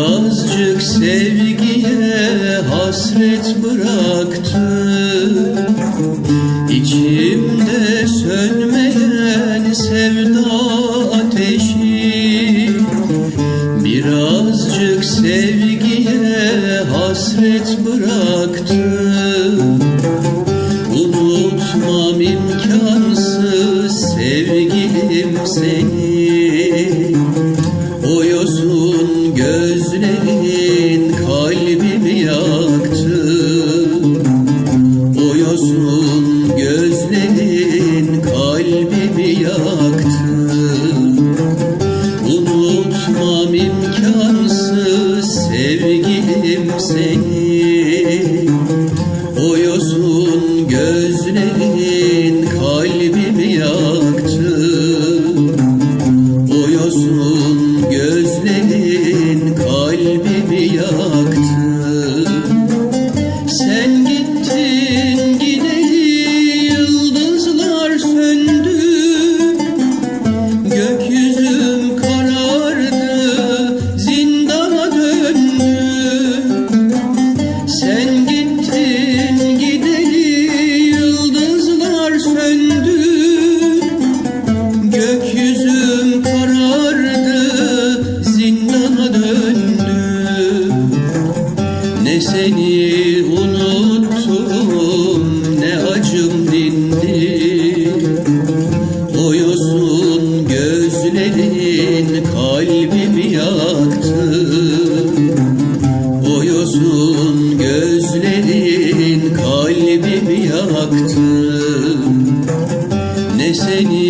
Birazcık sevgiye hasret bıraktı. İçim Yorgun gözlerin kalbimi yaktı. Unutmam imkansız sevgilim seni. Oyusun gözlerin kalbimi yaktı. Oyusun gözlerin kalbimi yaktı. Ne seni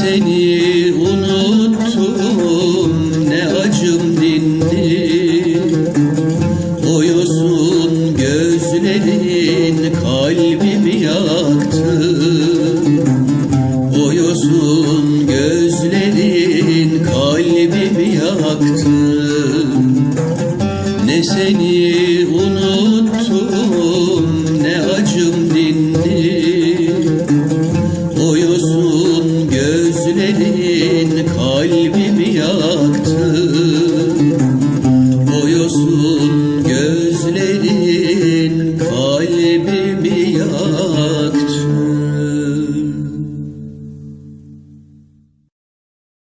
seni unuttum ne acım dindi Oyusun gözlerin kalbimi yaktı. Oyusun gözlerin kalbimi yaktı. Ne seni unuttum